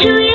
to you.